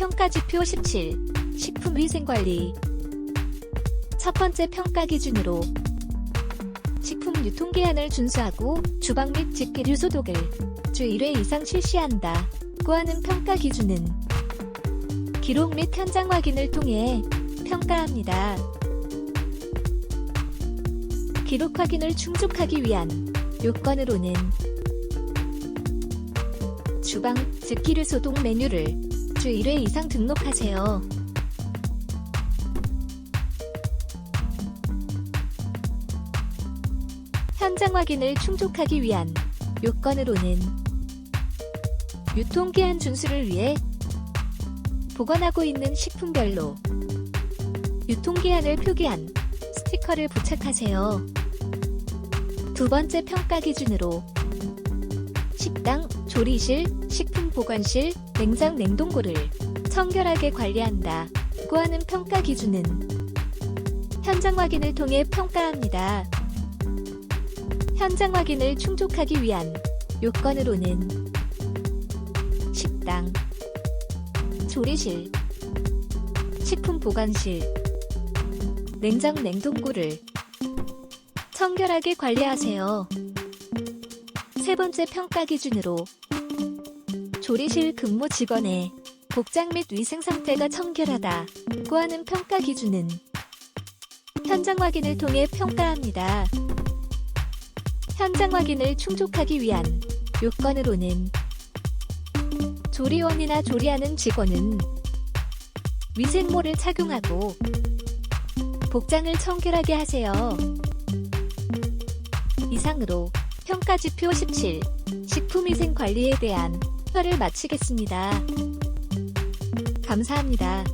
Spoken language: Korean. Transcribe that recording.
평가지표 17. 식품위생관리. 첫 번째 평가 기준으로 식품 유통기한을 준수하고 주방 및 집기류 소독을 주 1회 이상 실시한다. 고 하는 평가 기준은 기록 및 현장 확인을 통해 평가합니다. 기록 확인을 충족하기 위한 요건으로는 주방 집기류 소독 메뉴를 주 1회 이상 등록하세요. 현장 확인을 충족하기 위한 요건으로는 유통기한 준수를 위해 보관하고 있는 식품별로 유통기한을 표기한 스티커를 부착하세요. 두 번째 평가 기준으로 식당, 조리실, 식품 보관실, 냉장 냉동고를 청결하게 관리한다. 고 하는 평가 기준은 현장 확인을 통해 평가합니다. 현장 확인을 충족하기 위한 요건으로는 식당, 조리실, 식품 보관실, 냉장 냉동고를 청결하게 관리하세요. 세 번째 평가 기준으로 조리실 근무 직원의 복장 및 위생 상태가 청결하다. 고 하는 평가 기준은 현장 확인을 통해 평가합니다. 현장 확인을 충족하기 위한 요건으로는 조리원이나 조리하는 직원은 위생모를 착용하고 복장을 청결하게 하세요. 이상으로 평가지표 17 식품위생 관리에 대한 혀 를 마치겠습니다. 감사합니다.